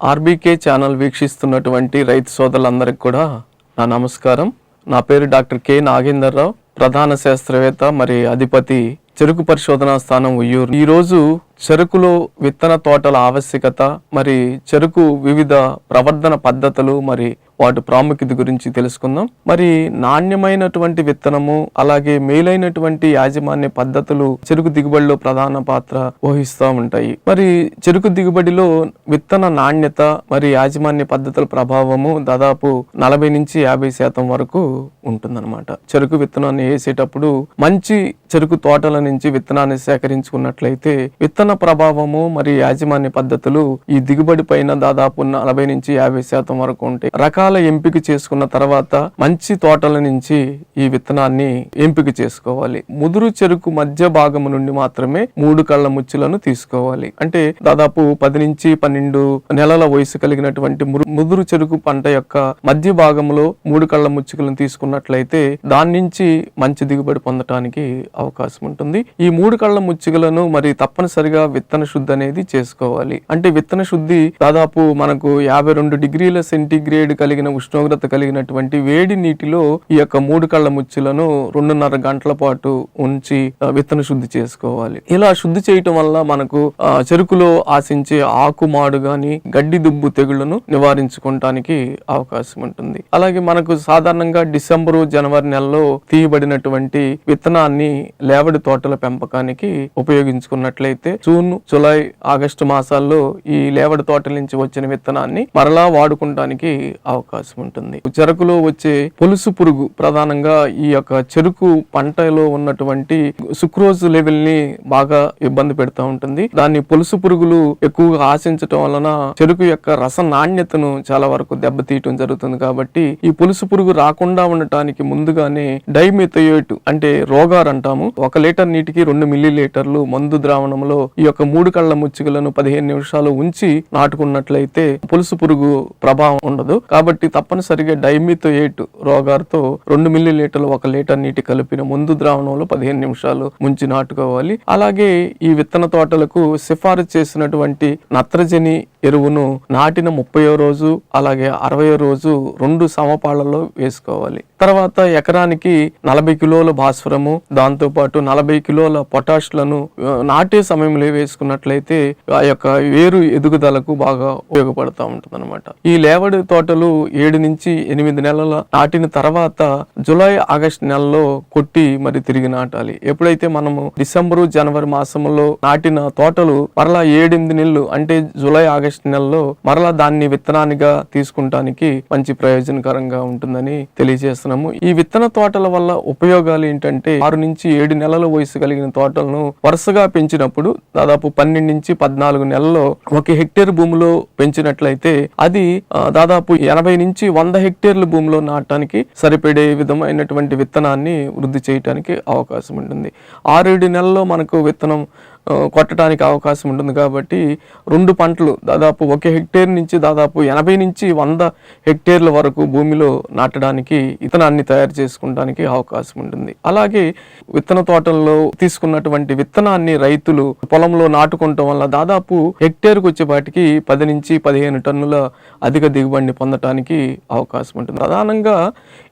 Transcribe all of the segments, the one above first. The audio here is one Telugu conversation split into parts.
ఆర్బీకే ఛానల్ వీక్షిస్తున్నటువంటి రైతు సోదరులందరికీ కూడా నా నమస్కారం. నా పేరు డాక్టర్ కె నాగేందర్రావు ప్రధాన శాస్త్రవేత్త మరి అధిపతి చెరుకు పరిశోధనా స్థానం ఉయ్యూరు. ఈరోజు చెరుకులో విత్తన తోటల ఆవశ్యకత మరి చెరుకు వివిధ ప్రవర్ధన పద్ధతులు మరి వాటి ప్రాముఖ్యత గురించి తెలుసుకుందాం. మరి నాణ్యమైనటువంటి విత్తనము అలాగే మేలైనటువంటి యాజమాన్య పద్ధతులు చెరుకు దిగుబడిలో ప్రధాన పాత్ర వహిస్తూ ఉంటాయి. మరి చెరుకు దిగుబడిలో విత్తన నాణ్యత మరి యాజమాన్య పద్ధతుల ప్రభావము దాదాపు నలభై నుంచి యాభై శాతం వరకు ఉంటుందన్నమాట. చెరుకు విత్తనాన్ని వేసేటప్పుడు మంచి చెరుకు తోటల నుంచి విత్తనాన్ని సేకరించుకున్నట్లయితే విత్తన ప్రభావము మరి యాజమాన్య పద్ధతులు ఈ దిగుబడి పైన దాదాపు నలభై నుంచి యాభై శాతం వరకు ఉంటాయి. రకాల ఎంపిక చేసుకున్న తర్వాత మంచి తోటల నుంచి ఈ విత్తనాన్ని ఎంపిక చేసుకోవాలి. ముదురు చెరుకు మధ్య భాగము నుండి మాత్రమే మూడు కళ్ళ ముచ్చులను తీసుకోవాలి. అంటే దాదాపు పది నుంచి పన్నెండు నెలల వయసు కలిగినటువంటి ముదురు చెరుకు పంట యొక్క మధ్య భాగంలో మూడు కళ్ళ ముచ్చుకలను తీసుకున్నట్లయితే దాని నుంచి మంచి దిగుబడి పొందటానికి అవకాశం ఉంటుంది. ఈ మూడు కళ్ళ ముచ్చుకలను మరి తప్పనిసరిగా విత్తన శుద్ధి అనేది చేసుకోవాలి. అంటే విత్తన శుద్ధి దాదాపు మనకు యాభై రెండు డిగ్రీల సెంటీగ్రేడ్ కలిగిన ఉష్ణోగ్రత కలిగినటువంటి వేడి నీటిలో ఈ యొక్క మూడు కళ్ళ ముచ్చులను రెండున్నర గంటల పాటు ఉంచి విత్తన శుద్ధి చేసుకోవాలి. ఇలా శుద్ధి చేయటం వల్ల మనకు చెరుకులో ఆశించే ఆకుమాడు గాని గడ్డి దుబ్బు తెగుళ్ళను నివారించుకోవటానికి అవకాశం ఉంటుంది. అలాగే మనకు సాధారణంగా డిసెంబరు జనవరి నెలలో తీయబడినటువంటి విత్తనాన్ని లేవడి తోటల పెంపకానికి ఉపయోగించుకున్నట్లయితే జూన్ జూలై ఆగస్టు మాసాల్లో ఈ లేవడి తోటల నుంచి వచ్చిన విత్తనాన్ని మరలా వాడుకుంటానికి అవకాశం ఉంటుంది. చెరుకులో వచ్చే పొలుసు పురుగు ప్రధానంగా ఈ యొక్క చెరుకు పంటలో ఉన్నటువంటి సుక్రోజ్ లెవెల్ని బాగా ఇబ్బంది పెడతా ఉంటుంది. దాన్ని పొలుసు పురుగులు ఎక్కువగా ఆశించటం వలన చెరుకు యొక్క రస నాణ్యతను చాలా వరకు దెబ్బతీయటం జరుగుతుంది కాబట్టి ఈ పులుసు పురుగు రాకుండా ఉండటానికి ముందుగానే డైమిథయోట్ అంటే రోగార్ అంటాము. ఒక లీటర్ నీటికి రెండు మిల్లీ లీటర్లు మందు ద్రావణంలో ఈ యొక్క మూడు కళ్ళ ముచ్చుకలను పదిహేను నిమిషాలు ఉంచి నాటుకున్నట్లయితే పులుసు పురుగు ప్రభావం ఉండదు. కాబట్టి తప్పనిసరిగా డైమిథోయేట్ రోగార్తో రెండు మిల్లీ లీటర్లు ఒక లీటర్ నీటి కలిపిన ముందు ద్రావణంలో పదిహేను నిమిషాలు ముంచి నాటుకోవాలి. అలాగే ఈ విత్తన తోటలకు సిఫారసు చేసినటువంటి నత్రజని ఎరువును నాటిన ముప్పయో రోజు అలాగే అరవయో రోజు రెండు సమపాళ్ళలో వేసుకోవాలి. తర్వాత ఎకరానికి నలభై కిలోల భాస్వరము దాంతో పాటు నలభై కిలోల పొటాష్లను నాటే సమయంలో వేసుకున్నట్లయితే ఆ యొక్క వేరు ఎదుగుదలకు బాగా ఉపయోగపడతా ఉంటుంది ఈ లేవడి తోటలు ఏడు నుంచి ఎనిమిది నెలల నాటిన తర్వాత జూలై ఆగస్ట్ నెలలో కొట్టి మరి తిరిగి నాటాలి. ఎప్పుడైతే మనము డిసెంబరు జనవరి మాసంలో నాటిన తోటలు మరలా ఏడెనిమిది నెలలు అంటే జూలై ఆగస్ట్ నెలలో మరలా దాన్ని విత్తనానిగా తీసుకుంటానికి మంచి ప్రయోజనకరంగా ఉంటుందని తెలియజేస్తున్నాము. ఈ విత్తన తోటల వల్ల ఉపయోగాలు ఏంటంటే ఆరు నుంచి ఏడు నెలల వయసు కలిగిన తోటలను వరుసగా పెంచినప్పుడు దాదాపు పన్నెండు నుంచి పద్నాలుగు నెలల్లో ఒక హెక్టేర్ భూమిలో పెంచినట్లయితే అది దాదాపు ఎనభై నుంచి వంద హెక్టేర్ల భూమిలో నాటడానికి సరిపడే విధమైనటువంటి విత్తనాన్ని వృద్ధి చేయడానికి అవకాశం ఉంటుంది. ఆరేడు నెలల్లో మనకు విత్తనం కొట్టడానికి అవకాశం ఉంటుంది కాబట్టి రెండు పంటలు దాదాపు ఒక హెక్టేర్ నుంచి దాదాపు ఎనభై నుంచి వంద హెక్టేర్ల వరకు భూమిలో నాటడానికి విత్తనాన్ని తయారు చేసుకోవడానికి అవకాశం ఉంటుంది. అలాగే విత్తన తోటల్లో తీసుకున్నటువంటి విత్తనాన్ని రైతులు పొలంలో నాటుకోవటం వల్ల దాదాపు హెక్టేర్కి వచ్చేపాటికి పది నుంచి పదిహేను టన్నుల అధిక దిగుబడిని పొందటానికి అవకాశం ఉంటుంది. ప్రధానంగా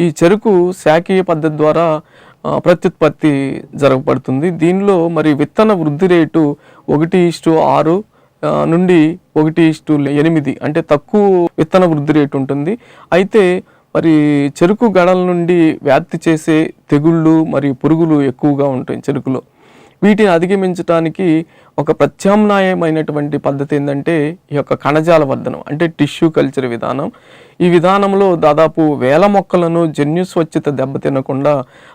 ఈ చెరుకు శాఖీయ పద్ధతి ద్వారా ప్రత్యుత్పత్తి జరగబడుతుంది. దీనిలో మరి విత్తన వృద్ధి రేటు ఒకటి ఇస్టు ఆరు నుండి ఒకటి ఇస్టు ఎనిమిది అంటే తక్కువ విత్తన వృద్ధి రేటు ఉంటుంది. అయితే మరి చెరుకు గడల నుండి వ్యాప్తి చేసే తెగుళ్ళు మరియు పురుగులు ఎక్కువగా ఉంటాయి చెరుకులో. వీటిని అధిగమించడానికి ఒక ప్రత్యామ్నాయమైనటువంటి పద్ధతి ఏంటంటే ఈ యొక్క కణజాల వర్ధనం అంటే టిష్యూ కల్చర్ విధానం. ఈ విధానంలో దాదాపు వేల మొక్కలను జన్యు స్వచ్ఛత దెబ్బతినకుండా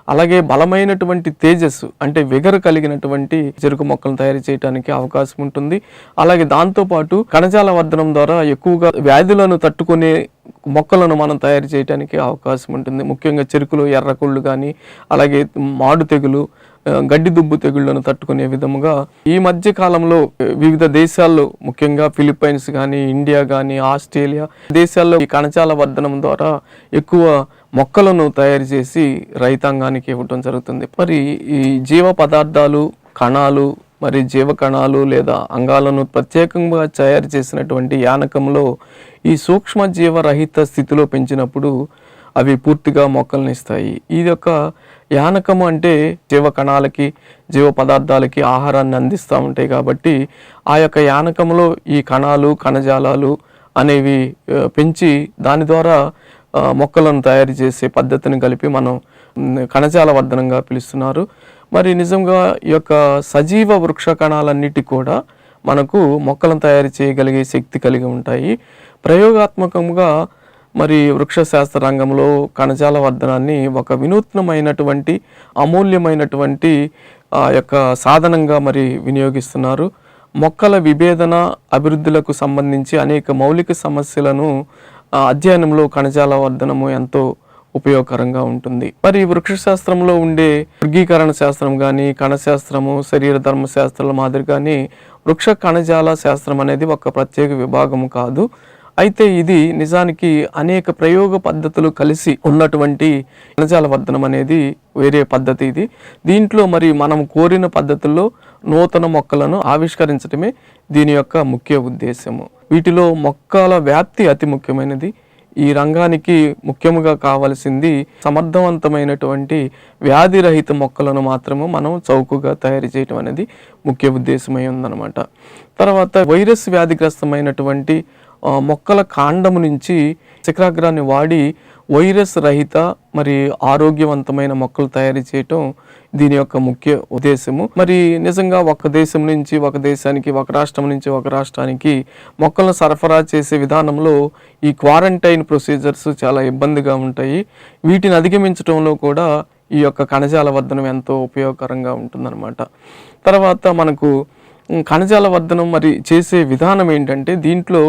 అలాగే బలమైనటువంటి తేజస్సు అంటే విగరు కలిగినటువంటి చెరుకు మొక్కలను తయారు చేయడానికి అవకాశం ఉంటుంది. అలాగే దాంతోపాటు కణజాల వర్ధనం ద్వారా ఎక్కువగా వ్యాధులను తట్టుకునే మొక్కలను మనం తయారు చేయడానికి అవకాశం ఉంటుంది. ముఖ్యంగా చెరుకులు ఎర్రకుళ్ళు కానీ అలాగే మాడు తెగులు గడ్డి దుబ్బు తెగుళ్ళను తట్టుకునే విధముగా ఈ మధ్య కాలంలో వివిధ దేశాల్లో ముఖ్యంగా ఫిలిప్పైన్స్ కానీ ఇండియా కానీ ఆస్ట్రేలియా దేశాల్లో ఈ కణజాల వర్ధనం ద్వారా ఎక్కువ మొక్కలను తయారు చేసి రైతాంగానికి ఇవ్వటం జరుగుతుంది. మరి ఈ జీవ పదార్థాలు కణాలు మరి జీవకణాలు లేదా అంగాలను ప్రత్యేకంగా తయారు చేసినటువంటి యానకంలో ఈ సూక్ష్మ జీవరహిత స్థితిలో పెంచినప్పుడు అవి పూర్తిగా మొక్కల్ని ఇస్తాయి. ఇది ఒక యానకము అంటే జీవ కణాలకి జీవ పదార్థాలకి ఆహారాన్ని అందిస్తూ ఉంటాయి కాబట్టి ఆ యొక్క యానకంలో ఈ కణాలు కణజాలాలు అనేవి పెంచి దాని ద్వారా మొక్కలను తయారు చేసే పద్ధతిని కలిపి మనం కణజాల వర్ధనంగా పిలుస్తున్నారు. మరి నిజంగా ఈ యొక్క సజీవ వృక్ష కణాలన్నిటి కూడా మనకు మొక్కలను తయారు చేయగలిగే శక్తి కలిగి ఉంటాయి. ప్రయోగాత్మకంగా మరి వృక్షశాస్త్ర రంగంలో కణజాల వర్ధనాన్ని ఒక వినూత్నమైనటువంటి అమూల్యమైనటువంటి ఆ యొక్క సాధనంగా మరి వినియోగిస్తున్నారు. మొక్కల విభేదన అభివృద్ధులకు సంబంధించి అనేక మౌలిక సమస్యలను అధ్యయనంలో కణజాల వర్ధనము ఎంతో ఉపయోగకరంగా ఉంటుంది. మరి వృక్షశాస్త్రంలో ఉండే వర్గీకరణ శాస్త్రం కానీ కణశాస్త్రము శరీర ధర్మ శాస్త్రాల మాదిరిగానే వృక్ష కణజాల శాస్త్రం అనేది ఒక ప్రత్యేక విభాగము కాదు. అయితే ఇది నిజానికి అనేక ప్రయోగ పద్ధతులు కలిసి ఉన్నటువంటి కణజాల వర్ధనం అనేది వేరే పద్ధతి ఇది. దీంట్లో మరి మనం కోరిన పద్ధతుల్లో నూతన మొక్కలను ఆవిష్కరించడమే దీని యొక్క ముఖ్య ఉద్దేశము. వీటిలో మొక్కల వ్యాప్తి అతి ముఖ్యమైనది. ఈ రంగానికి ముఖ్యముగా కావలసింది సమర్థవంతమైనటువంటి వ్యాధిరహిత మొక్కలను మాత్రము మనం చౌకగా తయారు చేయటం అనేది ముఖ్య ఉద్దేశమై ఉందన్నమాట. తర్వాత వైరస్ వ్యాధిగ్రస్తమైనటువంటి మొక్కల కాండము నుంచి శిఖరాగ్రాన్ని వాడి వైరస్ రహిత మరి ఆరోగ్యవంతమైన మొక్కలు తయారు చేయటం దీని యొక్క ముఖ్య ఉద్దేశము. మరి నిజంగా ఒక దేశం నుంచి ఒక దేశానికి ఒక రాష్ట్రం నుంచి ఒక రాష్ట్రానికి మొక్కలను సరఫరా చేసే విధానంలో ఈ క్వారంటైన్ ప్రొసీజర్స్ చాలా ఇబ్బందిగా ఉంటాయి. వీటిని అధిగమించడంలో కూడా ఈ యొక్క కణజాల వర్ధనం ఎంతో ఉపయోగకరంగా ఉంటుందన్నమాట. తర్వాత మనకు కణజాల వర్ధనం మరి చేసే విధానం ఏంటంటే దీంట్లో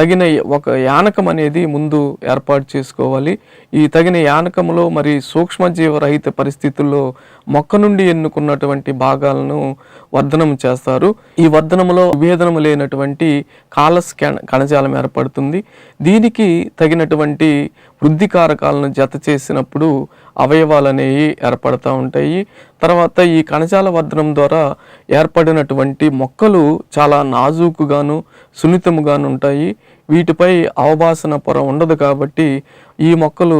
తగిన ఒక యానకం అనేది ముందు ఏర్పాటు చేసుకోవాలి. ఈ తగిన యానకంలో మరి సూక్ష్మజీవరహిత పరిస్థితుల్లో మొక్క నుండి ఎన్నుకున్నటువంటి భాగాలను వర్ధనం చేస్తారు. ఈ వర్ధనంలో విభేదనం లేనటువంటి కాలస్ కణ- కణజాలం ఏర్పడుతుంది. దీనికి తగినటువంటి వృద్ధి కారకాలను జత చేసినప్పుడు అవయవాలు అనేవి ఏర్పడతా ఉంటాయి. తర్వాత ఈ కణజాల వర్ధనం ద్వారా ఏర్పడినటువంటి మొక్కలు చాలా నాజూకుగాను సున్నితముగాను ఉంటాయి. వీటిపై అవభాసన పొర ఉండదు కాబట్టి ఈ మొక్కలు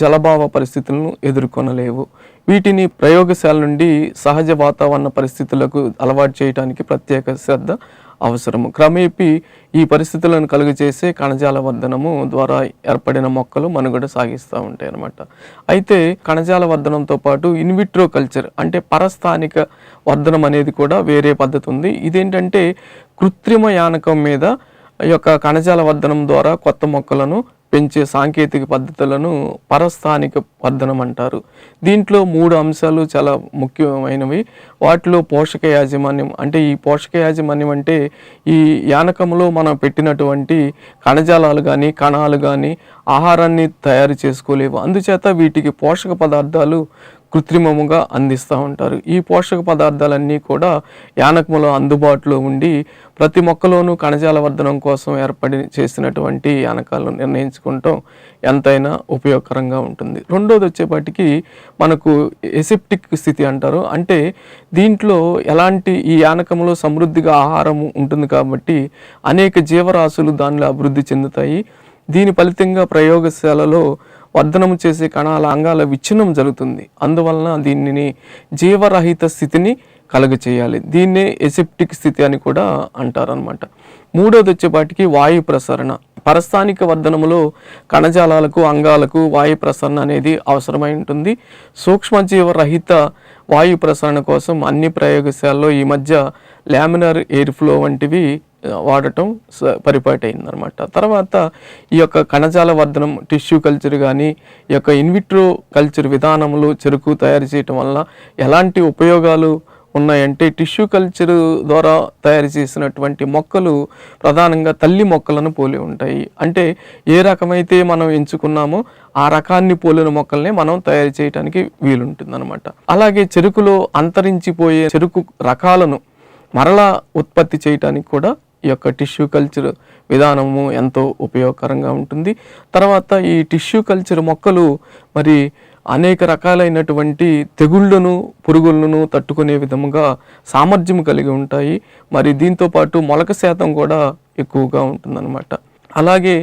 జలభావ పరిస్థితులను ఎదుర్కొనలేవు. వీటిని ప్రయోగశాల నుండి సహజ వాతావరణ పరిస్థితులకు అలవాటు చేయడానికి ప్రత్యేక శ్రద్ధ అవసరము. క్రమేపీ ఈ పరిస్థితులను కలుగజేసే కణజాల వర్ధనము ద్వారా ఏర్పడిన మొక్కలు మనుగడ సాగిస్తూ ఉంటాయి అన్నమాట. అయితే కణజాల వర్ధనంతో పాటు ఇన్విట్రో కల్చర్ అంటే పరస్థానిక వర్ధనం అనేది కూడా వేరే పద్ధతి ఉంది. ఇదేంటంటే కృత్రిమ యానకం మీద యొక్క కణజాల వర్ధనం ద్వారా కొత్త మొక్కలను పెంచే సాంకేతిక పద్ధతులను పరస్థానిక వర్ధనం అంటారు. దీంట్లో మూడు అంశాలు చాలా ముఖ్యమైనవి. వాటిలో పోషక యాజమాన్యం అంటే ఈ పోషక యాజమాన్యం అంటే ఈ యానకంలో మనం పెట్టినటువంటి కణజాలాలు కానీ కణాలు కానీ ఆహారాన్ని తయారు చేసుకోలేవు. అందుచేత వీటికి పోషక పదార్థాలు కృత్రిమముగా అందిస్తూ ఉంటారు. ఈ పోషక పదార్థాలన్నీ కూడా యానకములో అందుబాటులో ఉండి ప్రతి మొక్కలోనూ కణజాల వర్ధనం కోసం ఏర్పడి చేసినటువంటి యానకాలను నిర్ణయించుకుంటాం ఎంతైనా ఉపయోగకరంగా ఉంటుంది. రెండోది వచ్చేపాటికి మనకు ఎసిప్టిక్ స్థితి అంటారు. అంటే దీంట్లో ఎలాంటి ఈ యానకంలో సమృద్ధిగా ఆహారం ఉంటుంది కాబట్టి అనేక జీవరాశులు దానిలో అభివృద్ధి చెందుతాయి. దీని ఫలితంగా ప్రయోగశాలలో వర్ధనము చేసే కణాల అంగాల విచ్ఛిన్నం జరుగుతుంది. అందువలన దీనిని జీవరహిత స్థితిని కలుగ చేయాలి దీన్నే ఎసెప్టిక్ స్థితి అని కూడా అంటారనమాట మూడోది వచ్చేపాటికి వాయు ప్రసరణ. పరస్థానిక వర్ధనములో కణజాలాలకు అంగాలకు వాయు ప్రసరణ అనేది అవసరమై ఉంటుంది. సూక్ష్మజీవరహిత వాయు ప్రసరణ కోసం అన్ని ప్రయోగశాలలో ఈ మధ్య లామినర్ ఎయిర్ ఫ్లో వంటివి వాడటం స- అయిందనమాట తర్వాత ఈ యొక్క కణజాల వర్ధనం టిష్యూ కల్చర్ కానీ ఈ యొక్క ఇన్విట్రో కల్చర్ విధానములు చెరుకు తయారు చేయటం వల్ల ఎలాంటి ఉపయోగాలు ఉన్నాయంటే టిష్యూ కల్చర్ ద్వారా తయారు చేసినటువంటి మొక్కలు ప్రధానంగా తల్లి మొక్కలను పోలి ఉంటాయి. అంటే ఏ రకమైతే మనం ఎంచుకున్నామో ఆ రకాన్ని పోలిన మొక్కల్ని మనం తయారు చేయడానికి వీలుంటుందన్నమాట. అలాగే చెరుకులో అంతరించిపోయే చెరుకు రకాలను మరలా ఉత్పత్తి చేయటానికి కూడా ఈ యొక్క టిష్యూ కల్చర్ విధానము ఎంతో ఉపయోగకరంగా ఉంటుంది. తర్వాత ఈ టిష్యూ కల్చర్ మొక్కలు మరి అనేక రకాలైనటువంటి తెగుళ్ళను పురుగులను తట్టుకునే విధముగా సామర్థ్యం కలిగి ఉంటాయి. మరి దీంతో పాటు మొలక శాతం కూడా ఎక్కువగా ఉంటుందన్నమాట. అలాగే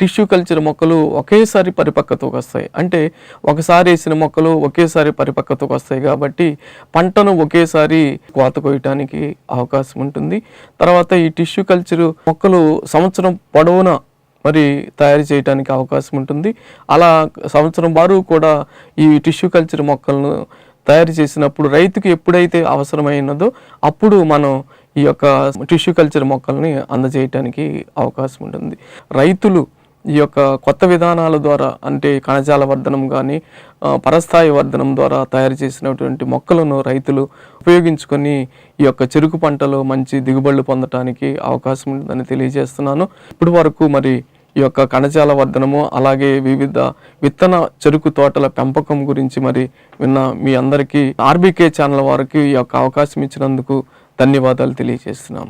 టిష్యూ కల్చర్ మొక్కలు ఒకేసారి పరిపక్వతకు వస్తాయి. అంటే ఒకసారి వేసిన మొక్కలు ఒకేసారి పరిపక్వతకు వస్తాయి కాబట్టి పంటను ఒకేసారి కోత కోయటానికి అవకాశం ఉంటుంది. తర్వాత ఈ టిష్యూ కల్చర్ మొక్కలు సంవత్సరం పొడవునా మరి తయారు చేయడానికి అవకాశం ఉంటుంది. అలా సంవత్సరం వారు కూడా ఈ టిష్యూ కల్చర్ మొక్కలను తయారు చేసినప్పుడు రైతుకు ఎప్పుడైతే అవసరమైనదో అప్పుడు మనం ఈ యొక్క టిష్యూ కల్చర్ మొక్కల్ని అందజేయటానికి అవకాశం ఉంటుంది. రైతులు ఈ యొక్క కొత్త విధానాల ద్వారా అంటే కణజాల వర్ధనం కానీ పరస్థాయి వర్ధనం ద్వారా తయారు చేసినటువంటి మొక్కలను రైతులు ఉపయోగించుకొని ఈ యొక్క చెరుకు పంటలో మంచి దిగుబడులు పొందటానికి అవకాశం ఉంటుందని తెలియజేస్తున్నాను. ఇప్పటి వరకు మరి ఈ యొక్క కణజాల వర్ధనము అలాగే వివిధ విత్తన చెరుకు తోటల పెంపకం గురించి మరి విన్న మీ అందరికీ ఆర్బీకే ఛానల్ వారికి ఈ యొక్క అవకాశం ఇచ్చినందుకు ధన్యవాదాలు తెలియజేస్తున్నాం.